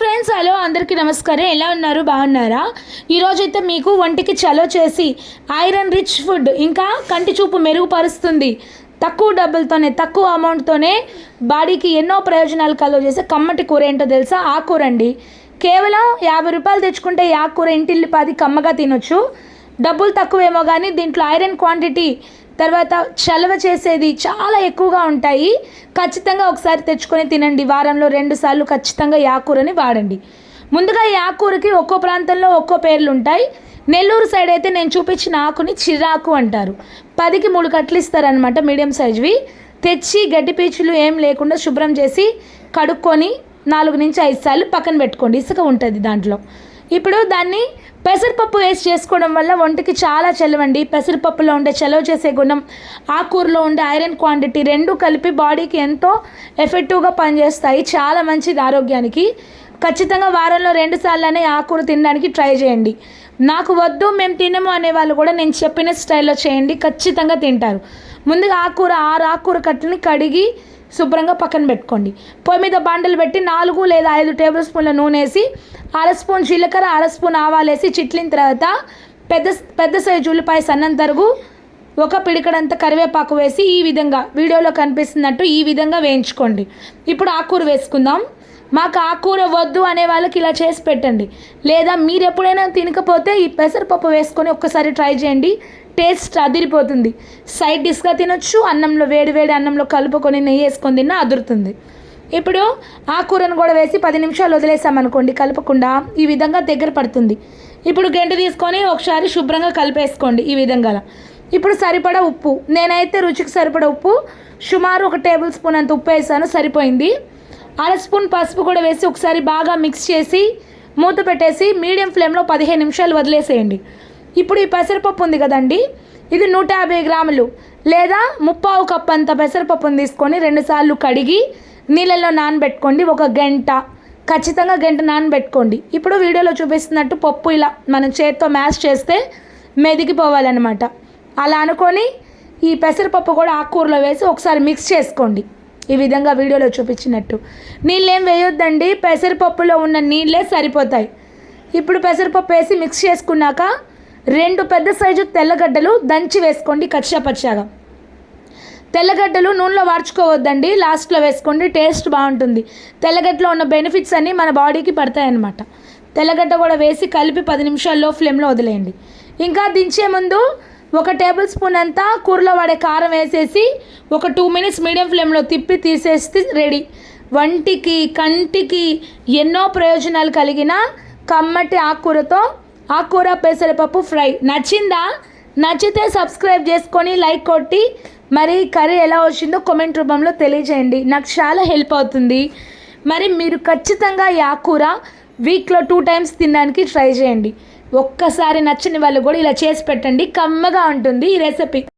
Friends hello అందరికీ నమస్కారం. ఎలా ఉన్నారు? బాగున్నారా? ఈరోజు అయితే మీకు ఒంటికి చలో చేసి ఐరన్ రిచ్ ఫుడ్ ఇంకా కంటి చూపు మెరుగుపరుస్తుంది. తక్కువ డబ్బులతోనే తక్కువ అమౌంట్తోనే బాడీకి ఎన్నో ప్రయోజనాలు కలుగ చేసే కమ్మటి కూర ఏంటో తెలుసా? ఆ కూర అండి కేవలం యాభై రూపాయలు తెచ్చుకుంటే ఈ ఆకుకూర ఇంటిల్లిపాది కమ్మగా తినొచ్చు. డబ్బులు తక్కువేమో కానీ దీంట్లో ఐరన్ క్వాంటిటీ తర్వాత చలవ చేసేది చాలా ఎక్కువగా ఉంటాయి. ఖచ్చితంగా ఒకసారి తెచ్చుకొని తినండి. వారంలో రెండు సార్లు ఖచ్చితంగా యాకూరని వాడండి. ముందుగా ఈ ఆకూరకి ఒక్కో ప్రాంతంలో ఒక్కో పేర్లు ఉంటాయి. నెల్లూరు సైడ్ అయితే నేను చూపించిన ఆకుని చిరాకు అంటారు. పదికి మూడు కట్లు ఇస్తారనమాట మీడియం సైజువి. తెచ్చి గడ్డి పీచులు ఏం లేకుండా శుభ్రం చేసి కడుక్కొని నాలుగు నుంచి ఐదు సార్లు పక్కన పెట్టుకోండి. ఇసుక ఉంటుంది దాంట్లో. ఇప్పుడు దాన్ని పెసరపప్పు వేసి చేసుకోవడం వల్ల ఒంటికి చాలా చలవండి. పెసరపప్పులో ఉండే చలవ చేసే గుణం ఆకూరలో ఉండే ఐరన్ క్వాంటిటీ రెండు కలిపి బాడీకి ఎంతో ఎఫెక్టివ్గా పనిచేస్తాయి. చాలా మంచిది ఆరోగ్యానికి. ఖచ్చితంగా వారంలో రెండు సార్లనే ఆకూర తినడానికి ట్రై చేయండి. నాకు వద్దు మేము తినము అనే వాళ్ళు కూడా నేను చెప్పిన స్టైల్లో చేయండి. ఖచ్చితంగా తింటారు. ముందుగా ఆకూర ఆరు ఆకూర కట్టని కడిగి శుభ్రంగా పక్కన పెట్టుకోండి. పొయ్యి మీద బండలు పెట్టి నాలుగు లేదా ఐదు టేబుల్ స్పూన్ల నూనె వేసి అర స్పూన్ జీలకర్ర అర స్పూన్ ఆవాలేసి చిట్లిన తర్వాత పెద్ద పెద్ద సైజు ఉల్లిపాయ సన్నం తరుగు ఒక పిడికడంత కరివేపాకు వేసి ఈ విధంగా వీడియోలో కనిపిస్తున్నట్టు ఈ విధంగా వేయించుకోండి. ఇప్పుడు ఆకుకూర వేసుకుందాం. మాకు ఆకుకూర వద్దు అనే వాళ్ళకి ఇలా చేసి పెట్టండి. లేదా మీరు ఎప్పుడైనా తినకపోతే ఈ పెసరపప్పు వేసుకొని ఒక్కసారి ట్రై చేయండి. టేస్ట్ అదిరిపోతుంది. సైడ్ డిష్గా తినొచ్చు అన్నంలో వేడి వేడి అన్నంలో కలుపుకొని నెయ్యి వేసుకొని తిన్నా అదురుతుంది. ఇప్పుడు ఆ కూరను కూడా వేసి పది నిమిషాలు వదిలేసామనుకోండి కలపకుండా ఈ విధంగా దగ్గర పడుతుంది. ఇప్పుడు గంట తీసుకొని ఒకసారి శుభ్రంగా కలిపేసుకోండి ఈ విధంగా. ఇప్పుడు సరిపడా ఉప్పు నేనైతే రుచికి సరిపడా ఉప్పు సుమారు ఒక టేబుల్ స్పూన్ అంత ఉప్పు వేసాను సరిపోయింది. అర స్పూన్ పసుపు కూడా వేసి ఒకసారి బాగా మిక్స్ చేసి మూత పెట్టేసి మీడియం ఫ్లేమ్లో పదిహేను నిమిషాలు వదిలేసేయండి. ఇప్పుడు ఈ పెసరపప్పు ఉంది కదండి ఇది నూట యాభై గ్రాములు లేదా ముప్పావు కప్పు అంత పెసరపప్పును తీసుకొని రెండుసార్లు కడిగి నీళ్ళల్లో నానబెట్టుకోండి. ఒక గంట. ఖచ్చితంగా గంట నానబెట్టుకోండి. ఇప్పుడు వీడియోలో చూపిస్తున్నట్టు పప్పు ఇలా మనం చేత్తో మ్యాష్ చేస్తే మెదిగిపోవాలన్నమాట. అలా అనుకొని ఈ పెసరపప్పు కూడా ఆకుకూరలో వేసి ఒకసారి మిక్స్ చేసుకోండి. ఈ విధంగా వీడియోలో చూపించినట్టు. నీళ్ళేం వేయొద్దండి. పెసరపప్పులో ఉన్న నీళ్ళే సరిపోతాయి. ఇప్పుడు పెసరపప్పు వేసి మిక్స్ చేసుకున్నాక రెండు పెద్ద సైజు తెల్లగడ్డలు దంచి వేసుకోండి కచ్చాపచ్చాగా. తెల్లగడ్డలు నూనెలో వార్చుకోవద్దండి. లాస్ట్లో వేసుకోండి టేస్ట్ బాగుంటుంది. తెల్లగడ్డలో ఉన్న బెనిఫిట్స్ అన్నీ మన బాడీకి పడతాయన్నమాట. తెల్లగడ్డ కూడా వేసి కలిపి పది నిమిషాల్లో ఫ్లేమ్లో వదిలేయండి. ఇంకా దించే ముందు ఒక టేబుల్ స్పూన్ అంతా కూరలో వాడే కారం వేసేసి ఒక టూ మినిట్స్ మీడియం ఫ్లేమ్లో తిప్పి తీసేస్తే రెడీ వంటికి కంటికి ఎన్నో ప్రయోజనాలు కలిగిన కమ్మటి ఆకుకూరతో ఆకుకూర పెసరపప్పు ఫ్రై. నచ్చిందా? నచ్చితే సబ్స్క్రైబ్ చేసుకొని లైక్ కొట్టి మరి కర్రీ ఎలా వచ్చిందో కామెంట్ రూపంలో తెలియజేయండి. నాకు చాలా హెల్ప్ అవుతుంది. మరి మీరు ఖచ్చితంగా ఈ వీక్లో టూ టైమ్స్ తినడానికి ట్రై చేయండి. ఒక్కసారి నచ్చని వాళ్ళు కూడా ఇలా చేసి పెట్టండి. కమ్మగా ఉంటుంది ఈ రెసిపీ